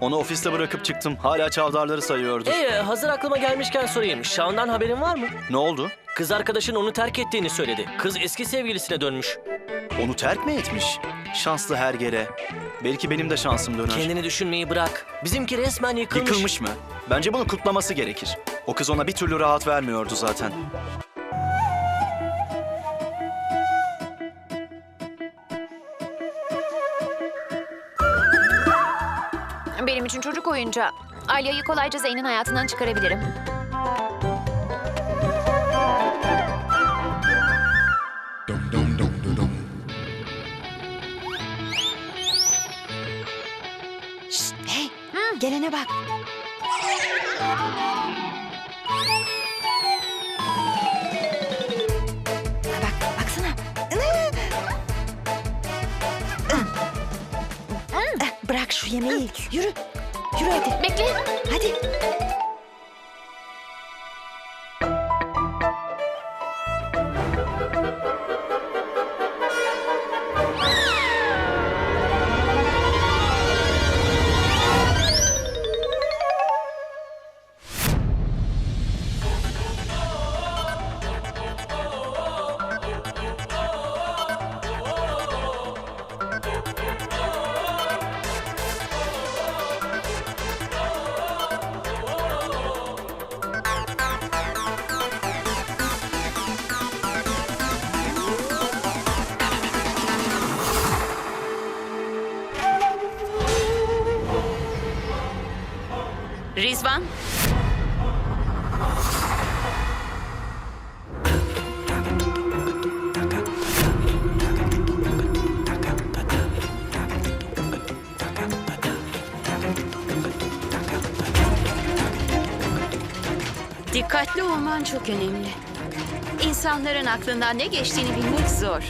Onu ofiste bırakıp çıktım. Hala çavdarları sayıyordu. Hey, hazır aklıma gelmişken sorayım. Şan'dan haberin var mı? Ne oldu? Kız arkadaşın onu terk ettiğini söyledi. Kız eski sevgilisine dönmüş. Onu terk mi etmiş? Şanslı her gere. Belki benim de şansım döner. Kendini düşünmeyi bırak. Bizimki resmen yıkılmış. Yıkılmış mı? Bence bunu kutlaması gerekir. O kız ona bir türlü rahat vermiyordu zaten. Benim için çocuk oyuncağı. Alya'yı kolayca Zeyn'in hayatından çıkarabilirim. Şşt, hey, gelene bak. Bak, Bırak şu yemeği. Yürü. Yürü hadi. Bekle. Hadi. Rizvan. Dikkatli olman çok önemli. İnsanların aklından ne geçtiğini bilmek zor.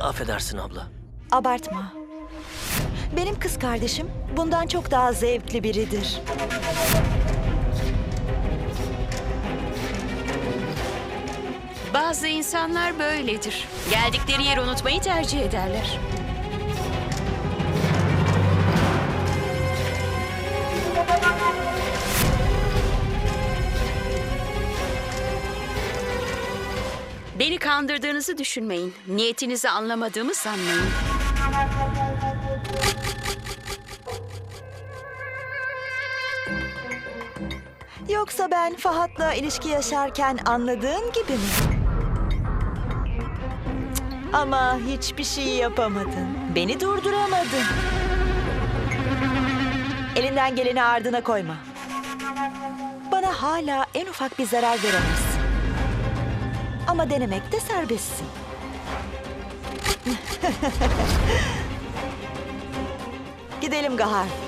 Affedersin abla. Abartma. Benim kız kardeşim bundan çok daha zevkli biridir. Bazı insanlar böyledir. Geldikleri yeri unutmayı tercih ederler. Beni kandırdığınızı düşünmeyin. Niyetinizi anlamadığımı sanmayın. Yoksa ben Fahat'la ilişki yaşarken anladığın gibi mi? Ama hiçbir şey yapamadın. Beni durduramadın. Elinden geleni ardına koyma. Bana hala en ufak bir zarar veremezsin. Ama denemekte serbestsin. Gidelim Gahar.